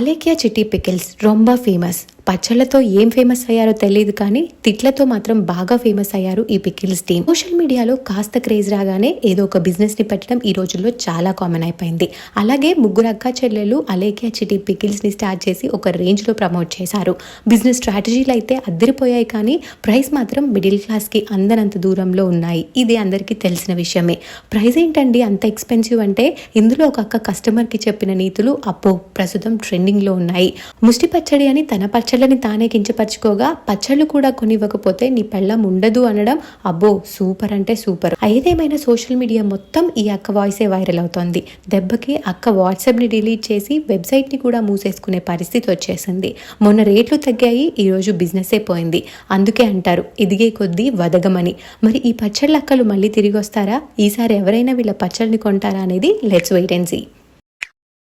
అలేకియా చిట్టి pickles రొంబా famous పచ్చళ్ళతో ఏం famous అయ్యారో తెలియదు కానీ తిట్లతో మాత్రం బాగా ఫేమస్ అయ్యారు ఈ పికిల్స్ టీమ్ సోషల్ మీడియాలో కాస్త క్రేజ్ రాగానే ఏదో ఒక బిజినెస్ని పెట్టడం ఈ రోజుల్లో చాలా కామన్ అయిపోయింది. అలాగే ముగ్గురు అక్క చెల్లెలు అలేకియా చిటి పికిల్స్ని స్టార్ట్ చేసి ఒక రేంజ్లో ప్రమోట్ చేశారు. బిజినెస్ స్ట్రాటజీలు అయితే అద్దరిపోయాయి కానీ ప్రైస్ మాత్రం మిడిల్ క్లాస్కి అందనంత దూరంలో ఉన్నాయి. ఇది అందరికీ తెలిసిన విషయమే. ప్రైస్ ఏంటండి అంత ఎక్స్పెన్సివ్ అంటే ఇందులో ఒక అక్క కస్టమర్కి చెప్పిన నీతులు అప్పో ప్రస్తుతం ట్రెండింగ్లో ఉన్నాయి. ముష్టి పచ్చడి అని తన పచ్చడి పచ్చళ్ళని తానే కించపరచుకోగా పచ్చళ్ళు కూడా కొనివ్వకపోతే నీ పెళ్ళం ఉండదు అనడం అబ్బో సూపర్ అంటే సూపర్. ఏదేమైనా సోషల్ మీడియా మొత్తం ఈ అక్క వాయిసే వైరల్ అవుతోంది. దెబ్బకి అక్క వాట్సాప్ని డిలీట్ చేసి వెబ్సైట్ని కూడా మూసేసుకునే పరిస్థితి వచ్చేసింది. మొన్న రేట్లు తగ్గాయి ఈరోజు బిజినెసే పోయింది. అందుకే అంటారు ఎదిగే కొద్దీ వదగమని. మరి ఈ పచ్చళ్ళక్కలు మళ్ళీ తిరిగి వస్తారా ఈసారి ఎవరైనా వీళ్ళ పచ్చళ్ళని కొంటారా అనేది లెట్స్ వెయిట్ అండ్ సీ